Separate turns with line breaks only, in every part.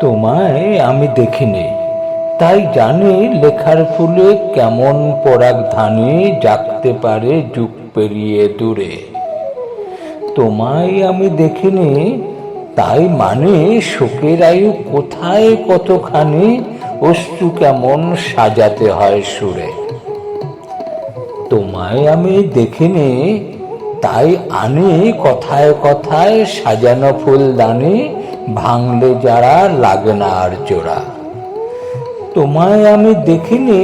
তোমায় আমি দেখিনি। তাই জানি লেখার ফুলে কেমন পরাগ ধানে জাগতে পারে যুগ পেরিয়ে দূরে। তোমায় আমি দেখিনি, তাই মানে শোকের আয়ু কোথায় কতখানি অশ্রু কেমন সাজাতে হয় সুরে। তোমায় আমি দেখিনি তাই আনি কথায় কথায় সাজানো ফুলদানি, ভাঙলে যারা লাগে না আর জোড়া। তোমায় আমি দেখিনি,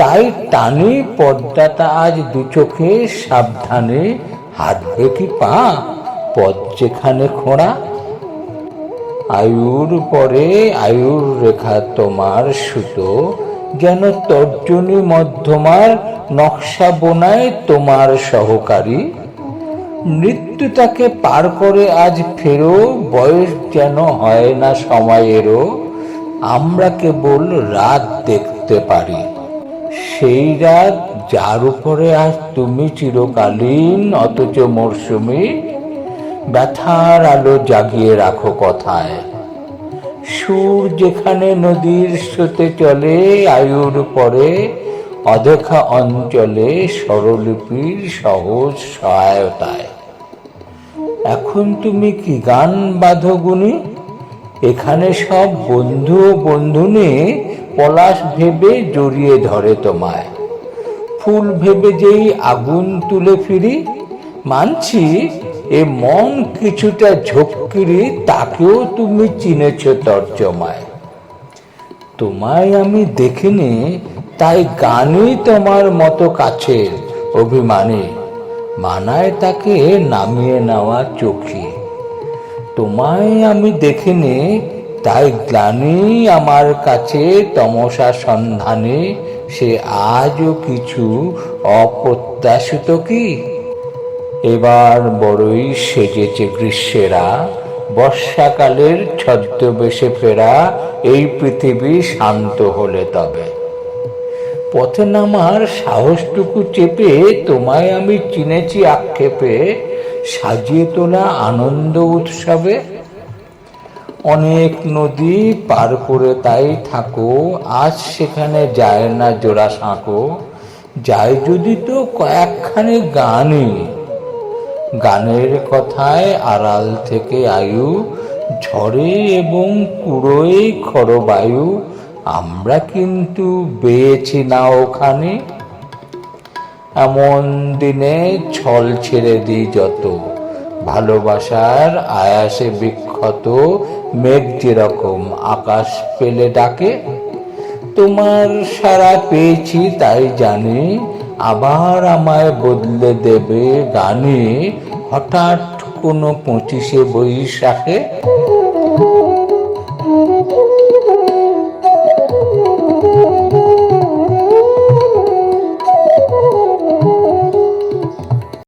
তাই টানি পর্দাটা আজ দু চোখে, সাবধানে হাঁটবে কি পা পদ যেখানে খোঁড়া। আয়ুর পরে আয়ুর রেখা তোমার সুতো, যেন তর্জনী মধ্যমার নকশা বোনায় তোমার সহকারী। মৃত্যু তাকে পার করে আজ ফেরো, বয়স যেন হয় না সময়েরও। আমরা কেবল রাত দেখতে পারি। সেই রাত যার উপরে আজ তুমি চিরকালীন, অথচ মরশুমি ব্যথার আলো জাগিয়ে রাখো কথায়। সুর যেখানে নদীর স্রোতে চলে, আয়ুর পরে অদেখা অঞ্চলে স্বরলিপির সহজ সহায়তায়। এখন তুমি কি গান বাঁধো গুনি এখানে সব বন্ধু ও বন্ধুনে পলাশ ভেবে জড়িয়ে ধরে তোমায়। ফুল ভেবে যেই আগুন তুলে ফিরি, মানছি এ মন কিছুটা ঝক্কিরি তাকেও তুমি চিনেছ তর্জমায়। তোমায় আমি দেখিনি, তাই গানই তোমার মতো কাছের অভিমানী। মানায় তাকে নামিয়ে নেওয়া চোখে। তোমায় আমি দেখিনি, তাই গ্লানি আমার কাছে তমসা সন্ধানে সে আজও কিছু অপ্রত্যাশিত কি? এবার বড়ই সেজেছে গ্রীষ্মেরা, বর্ষাকালের ছদ্মবেশে ফেরা, এই পৃথিবী শান্ত হলে তবে। পথে নামার সাহসটুকু চেপে তোমায় আমি চিনেছি আক্ষেপে, সাজিয়ে তোলা আনন্দ উৎসবে। অনেক নদী পার করে তাই থাকো, আজ সেখানে যায় না জোড়া সাঁকো, যায় যদি তো কয়েকখানি গানই। গানের কথায় আড়াল থেকে আয়ু, ঝড়ে এবং কুড়োয় খরবায়ু আমরা কিন্তু বেয়েছি না ওখানে। এমন দিনে ছল ছেড়ে দিই যত। ভালোবাসার আয়াসে বিক্ষত মেঘ যেরকম আকাশ পেলে ডাকে। তোমার সারা পেয়েছি তাই জানি, আবার আমায় বদলে দেবে গানে। হঠাৎ কোনো পঁচিশে বৈশাখে